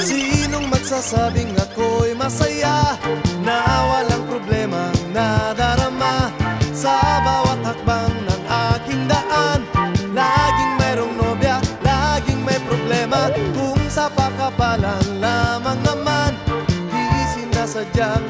Sinong magsasabing ako'y masaya? Na walang problema nadarama Sa bawat hakbang ng aking daan. Laging mayroong nobya, laging may problema Kung sa pakapalan lamang naman. Di sinasadyang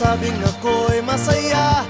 Magsasabing ako'y masaya